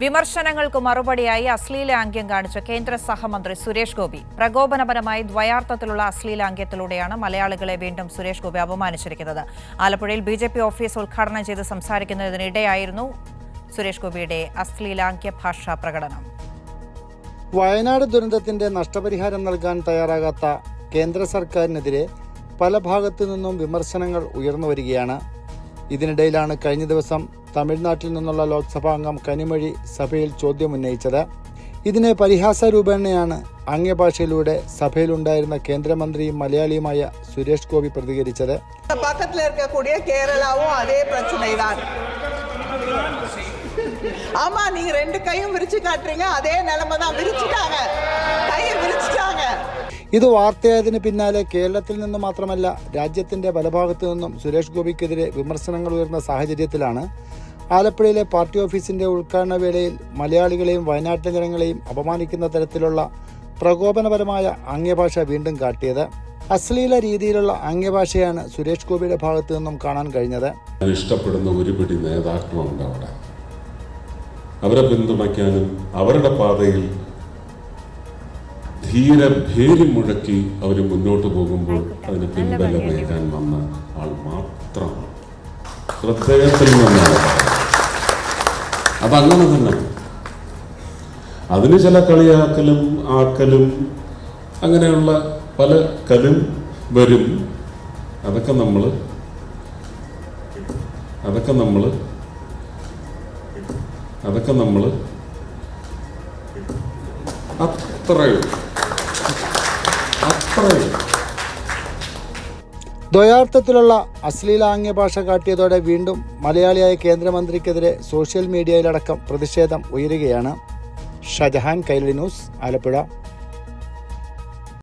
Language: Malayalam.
വിമർശനങ്ങൾക്ക് മറുപടിയായി അശ്ലീലാംഗ്യം കാണിച്ച കേന്ദ്ര സഹമന്ത്രി സുരേഷ് ഗോപി. പ്രകോപനപരമായി ദ്വയാർത്ഥത്തിലുള്ള അശ്ലീലാംഗ്യത്തിലൂടെയാണ് മലയാളികളെ വീണ്ടും സുരേഷ് ഗോപി അപമാനിച്ചിരിക്കുന്നത്. ആലപ്പുഴയിൽ ബി ജെ പി ഓഫീസ് ഉദ്ഘാടനം ചെയ്ത് സംസാരിക്കുന്നതിനിടെയായിരുന്നു സുരേഷ് ഗോപിയുടെ അശ്ലീലാംഗ്യ ഭാഷാ പ്രകടനം. വയനാട് ദുരന്തത്തിന്റെ നഷ്ടപരിഹാരം നൽകാൻ തയ്യാറാകാത്ത കേന്ദ്ര സർക്കാരിനെതിരെ പല ഭാഗത്തു നിന്നും വിമർശനങ്ങൾ ഉയർന്നു വരികയാണ് ഇതിനിടയിലാണ് കഴിഞ്ഞ ദിവസം തമിഴ്നാട്ടിൽ നിന്നുള്ള ലോക്സഭാ അംഗം കനിമൊഴി സഭയിൽ ചോദ്യം ഉന്നയിച്ചത് ഇതിനെ പരിഹാസ രൂപേണയാണ് ആംഗ്യഭാഷയിലൂടെ സഭയിലുണ്ടായിരുന്ന കേന്ദ്രമന്ത്രിയും മലയാളിയുമായ സുരേഷ് ഗോപി പ്രതികരിച്ചത് பக்கத்துல இருக்கக்கூடிய கேரளாவும் அதே பிரச்சனை தான் ஆமா நீங்க ரெண்டு கையும் விரிச்சு காட்டுறீங்க அதே நிலைமை தான் விரிச்சுட்டாங்க கையை விரிச்சுட்டாங்க ഇത് വാർത്തയായതിന് പിന്നാലെ കേരളത്തിൽ നിന്ന് മാത്രമല്ല രാജ്യത്തിന്റെ പല ഭാഗത്തു നിന്നും സുരേഷ് ഗോപിക്കെതിരെ വിമർശനങ്ങൾ ഉയർന്ന സാഹചര്യത്തിലാണ്. ആലപ്പുഴയിലെ പാർട്ടി ഓഫീസിന്റെ ഉദ്ഘാടന വേളയിൽ മലയാളികളെയും വയനാട്ടിലെ ജനങ്ങളെയും അപമാനിക്കുന്ന തരത്തിലുള്ള പ്രകോപനപരമായ ആംഗ്യഭാഷ വീണ്ടും കാട്ടിയത്. അശ്ലീല രീതിയിലുള്ള ആംഗ്യഭാഷയാണ് സുരേഷ് ഗോപിയുടെ ഭാഗത്തു നിന്നും കാണാൻ കഴിഞ്ഞത്. ഇഷ്ടപ്പെടുന്ന ഒരു പിടി നേതാക്കളുണ്ട് അവിടെ. അവരെ പിന്തുണയ്ക്കാനും അവരുടെ പാതയിൽ ധീര ഭേരി മുഴക്കി അവർ മുന്നോട്ട് പോകുമ്പോൾ അതിന് പിൻബലമേകാൻ വന്ന ആൾ മാത്രമാണ്. ഹൃദയത്തിൽ നിന്നാണ് അതങ്ങനെ തന്നെ. അതിന് ചില കളിയാക്കലും ആക്കലും അങ്ങനെയുള്ള പല കലും വരും. അതൊക്കെ നമ്മൾ അതൊക്കെ നമ്മൾ അതൊക്കെ നമ്മൾ അത്രയും അത്രയും ദ്വയാർത്ഥത്തിലുള്ള അശ്ലീലാംഗ്യ ഭാഷ കാട്ടിയതോടെ വീണ്ടും മലയാളിയായ കേന്ദ്രമന്ത്രിക്കെതിരെ സോഷ്യൽ മീഡിയയിലടക്കം പ്രതിഷേധം ഉയരുകയാണ്. ഷജഹാൻ കൈരളി ന്യൂസ് ആലപ്പുഴ.